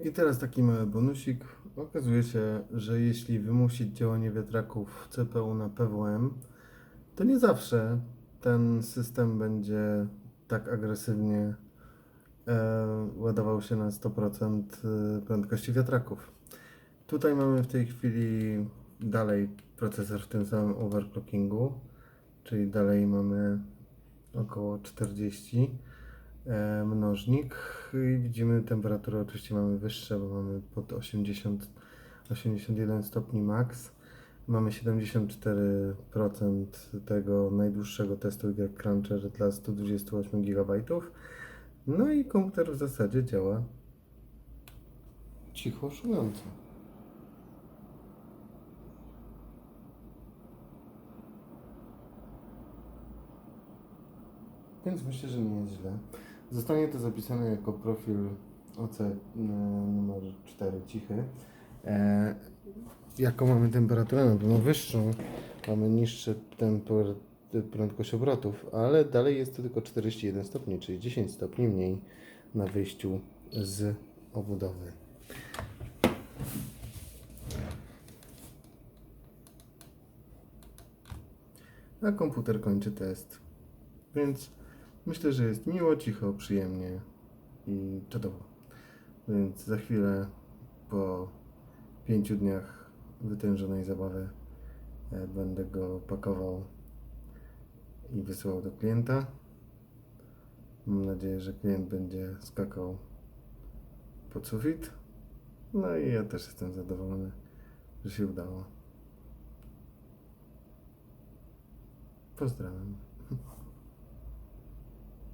I teraz taki mały bonusik. Okazuje się, że jeśli wymusić działanie wiatraków CPU na PWM, to nie zawsze ten system będzie tak agresywnie e, ładował się na 100% prędkości wiatraków. Tutaj mamy w tej chwili dalej procesor w tym samym overclockingu, czyli dalej mamy około 40 e, mnożnik i widzimy temperaturę oczywiście mamy wyższe, bo mamy pod 80, 81 stopni max. Mamy 74% tego najdłuższego testu Y Cruncher dla 128 GB. No i komputer w zasadzie działa cicho szumiąco. Więc myślę, że nie jest źle. Zostanie to zapisane jako profil OC e, numer 4 cichy. E, jaką mamy temperaturę? Na pewno wyższą. Mamy niższe prędkość obrotów, ale dalej jest to tylko 41 stopni, czyli 10 stopni mniej na wyjściu z obudowy. A komputer kończy test. Więc myślę, że jest miło, cicho, przyjemnie i czadowo. Więc za chwilę po pięciu dniach wytężonej zabawy e, będę go pakował i wysyłał do klienta. Mam nadzieję, że klient będzie skakał pod sufit. No i ja też jestem zadowolony, że się udało. Pozdrawiam.